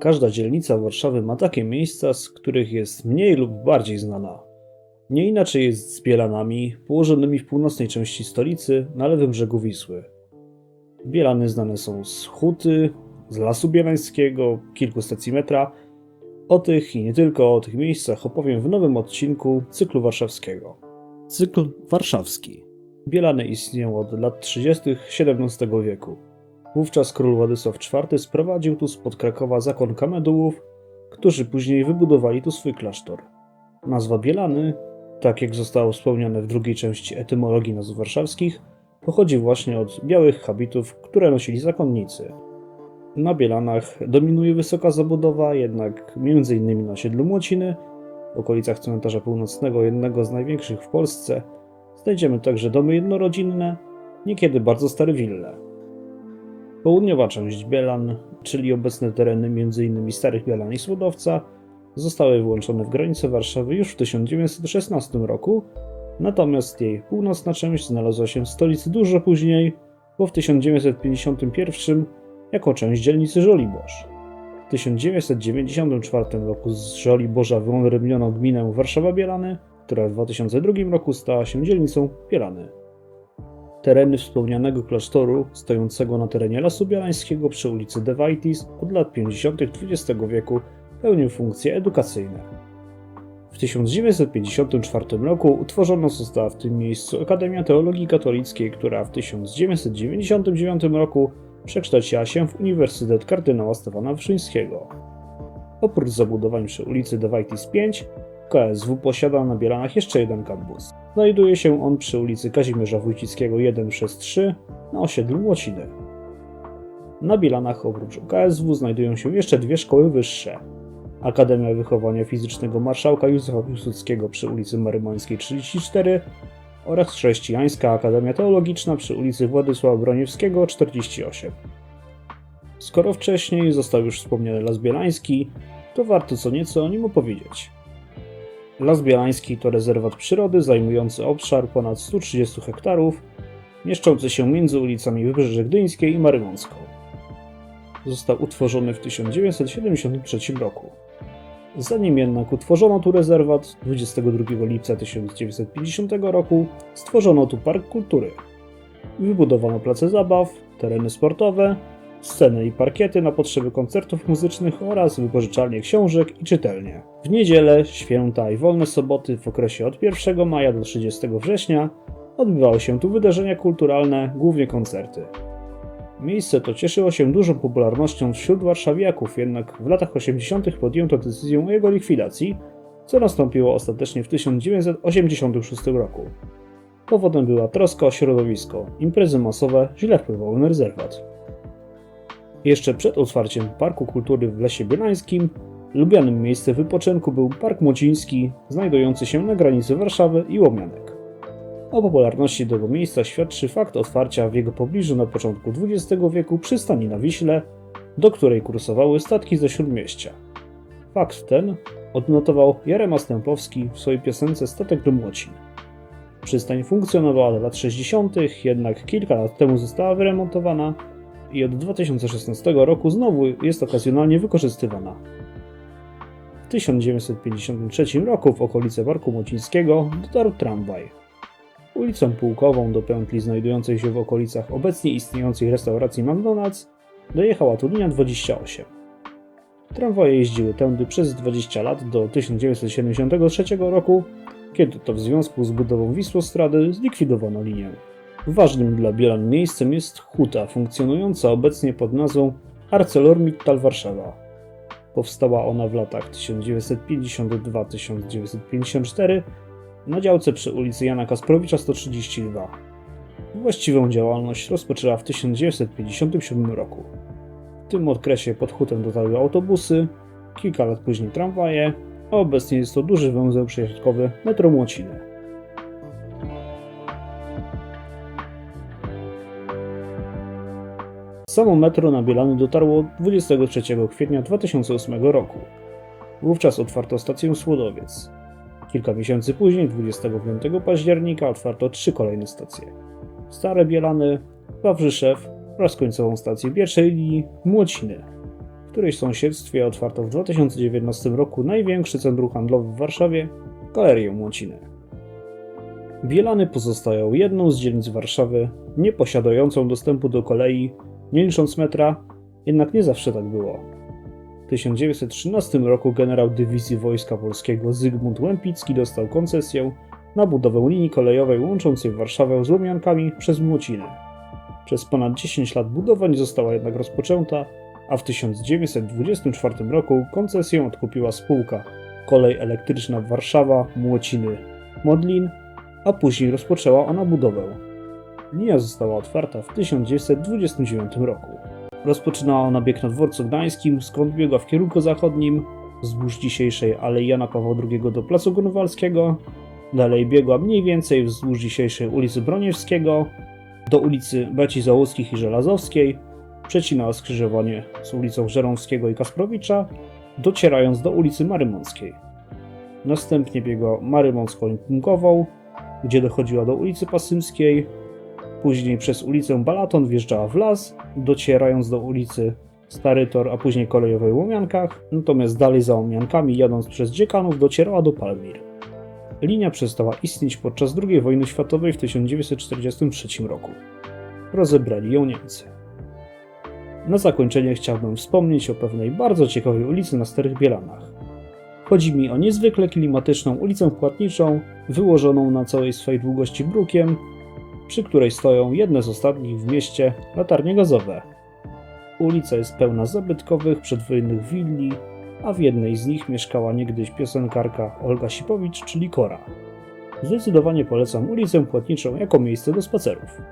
Każda dzielnica Warszawy ma takie miejsca, z których jest mniej lub bardziej znana. Nie inaczej jest z Bielanami, położonymi w północnej części stolicy, na lewym brzegu Wisły. Bielany znane są z Huty, z Lasu Bielańskiego, kilku stacji metra. O tych i nie tylko o tych miejscach opowiem w nowym odcinku cyklu warszawskiego. Cykl warszawski. Bielany istnieją od lat 30. XVII wieku. Wówczas król Władysław IV sprowadził tu spod Krakowa zakon Kamedułów, którzy później wybudowali tu swój klasztor. Nazwa Bielany, tak jak zostało wspomniane w drugiej części etymologii nazw warszawskich, pochodzi właśnie od białych habitów, które nosili zakonnicy. Na Bielanach dominuje wysoka zabudowa, jednak m.in. na siedlu Młociny, w okolicach cmentarza północnego, jednego z największych w Polsce, znajdziemy także domy jednorodzinne, niekiedy bardzo stare wille. Południowa część Bielan, czyli obecne tereny m.in. Starych Bielan i Słodowca, zostały włączone w granice Warszawy już w 1916 roku, natomiast jej północna część znalazła się w stolicy dużo później, bo w 1951 jako część dzielnicy Żoliborz. W 1994 roku z Żoliborza wyodrębniono gminę Warszawa-Bielany, która w 2002 roku stała się dzielnicą Bielany. Tereny wspomnianego klasztoru, stojącego na terenie Lasu Bielańskiego przy ulicy Devaitis od lat 50. XX wieku, pełnił funkcje edukacyjne. W 1954 roku utworzona została w tym miejscu Akademia Teologii Katolickiej, która w 1999 roku przekształciła się w Uniwersytet Kardynała Stefana Wyszyńskiego. Oprócz zabudowań przy ulicy Devaitis 5, KSW posiada na Bielanach jeszcze jeden kampus. Znajduje się on przy ulicy Kazimierza Wójcickiego 1 przez 3 na osiedlu Młociny. Na Bielanach oprócz KSW znajdują się jeszcze dwie szkoły wyższe. Akademia Wychowania Fizycznego Marszałka Józefa Piłsudskiego przy ulicy Marymańskiej 34 oraz Chrześcijańska Akademia Teologiczna przy ulicy Władysława Broniewskiego 48. Skoro wcześniej został już wspomniany Las Bielański, to warto co nieco o nim opowiedzieć. Las Bielański to rezerwat przyrody zajmujący obszar ponad 130 hektarów, mieszczący się między ulicami Wybrzeże Gdyńskie i Marymącką. Został utworzony w 1973 roku. Zanim jednak utworzono tu rezerwat, 22 lipca 1950 roku stworzono tu Park Kultury. Wybudowano place zabaw, tereny sportowe, sceny i parkiety na potrzeby koncertów muzycznych oraz wypożyczalnie książek i czytelnie. W niedzielę, święta i wolne soboty w okresie od 1 maja do 30 września odbywały się tu wydarzenia kulturalne, głównie koncerty. Miejsce to cieszyło się dużą popularnością wśród warszawiaków, jednak w latach 80. podjęto decyzję o jego likwidacji, co nastąpiło ostatecznie w 1986 roku. Powodem była troska o środowisko. Imprezy masowe źle wpływały na rezerwat. Jeszcze przed otwarciem Parku Kultury w Lesie Bielańskim, lubianym miejscem wypoczynku był Park Młociński, znajdujący się na granicy Warszawy i Łomianek. O popularności tego miejsca świadczy fakt otwarcia w jego pobliżu na początku XX wieku przystani na Wiśle, do której kursowały statki ze Śródmieścia. Fakt ten odnotował Jarema Stępowski w swojej piosence Statek do Młocin. Przystań funkcjonowała do lat 60., jednak kilka lat temu została wyremontowana i od 2016 roku znowu jest okazjonalnie wykorzystywana. W 1953 roku w okolice Parku Młocińskiego dotarł tramwaj. Ulicą Pułkową do pętli znajdującej się w okolicach obecnie istniejącej restauracji McDonald's dojechała tu linia 28. Tramwaje jeździły tędy przez 20 lat do 1973 roku, kiedy to w związku z budową Wisłostrady zlikwidowano linię. Ważnym dla Bielan miejscem jest huta, funkcjonująca obecnie pod nazwą ArcelorMittal Warszawa. Powstała ona w latach 1952-1954 na działce przy ulicy Jana Kasprowicza 132. Właściwą działalność rozpoczęła w 1957 roku. W tym okresie pod hutem dotarły autobusy, kilka lat później tramwaje, a obecnie jest to duży węzeł przesiadkowy metro Młociny. Samo metro na Bielany dotarło 23 kwietnia 2008 roku. Wówczas otwarto stację Słodowiec. Kilka miesięcy później, 25 października, otwarto trzy kolejne stacje. Stare Bielany, Wawrzyszew oraz końcową stację pierwszej linii Młociny. W której sąsiedztwie otwarto w 2019 roku największe centrum handlowe w Warszawie Galerię Młociny. Bielany pozostają jedną z dzielnic Warszawy nie posiadającą dostępu do kolei, nie licząc metra, jednak nie zawsze tak było. W 1913 roku generał dywizji Wojska Polskiego Zygmunt Łępicki dostał koncesję na budowę linii kolejowej łączącej Warszawę z Łomiankami przez Młociny. Przez ponad 10 lat budowa nie została jednak rozpoczęta, a w 1924 roku koncesję odkupiła spółka Kolej Elektryczna Warszawa Młociny Modlin, a później rozpoczęła ona budowę. Linia została otwarta w 1929 roku. Rozpoczynała ona bieg na dworcu gdańskim, skąd biegła w kierunku zachodnim, wzdłuż dzisiejszej Alei Jana Pawła II do Placu Grunwaldzkiego, dalej biegła mniej więcej wzdłuż dzisiejszej ulicy Broniewskiego, do ulicy Beci Załuskich i Żelazowskiej, przecinała skrzyżowanie z ulicą Żeromskiego i Kasprowicza, docierając do ulicy Marymąckiej. Następnie biegła Marymącko-Linkową, gdzie dochodziła do ulicy Pasymskiej, później przez ulicę Balaton wjeżdżała w las, docierając do ulicy Stary Tor, a później kolejowej Łomiankach, natomiast dalej za Łomiankami, jadąc przez Dziekanów, docierała do Palmir. Linia przestała istnieć podczas II wojny światowej w 1943 roku. Rozebrali ją Niemcy. Na zakończenie chciałbym wspomnieć o pewnej bardzo ciekawej ulicy na Starych Bielanach. Chodzi mi o niezwykle klimatyczną ulicę płatniczą, wyłożoną na całej swojej długości brukiem, przy której stoją jedne z ostatnich w mieście latarnie gazowe. Ulica jest pełna zabytkowych, przedwojennych willi, a w jednej z nich mieszkała niegdyś piosenkarka Olga Sipowicz, czyli Kora. Zdecydowanie polecam ulicę Płatniczą jako miejsce do spacerów.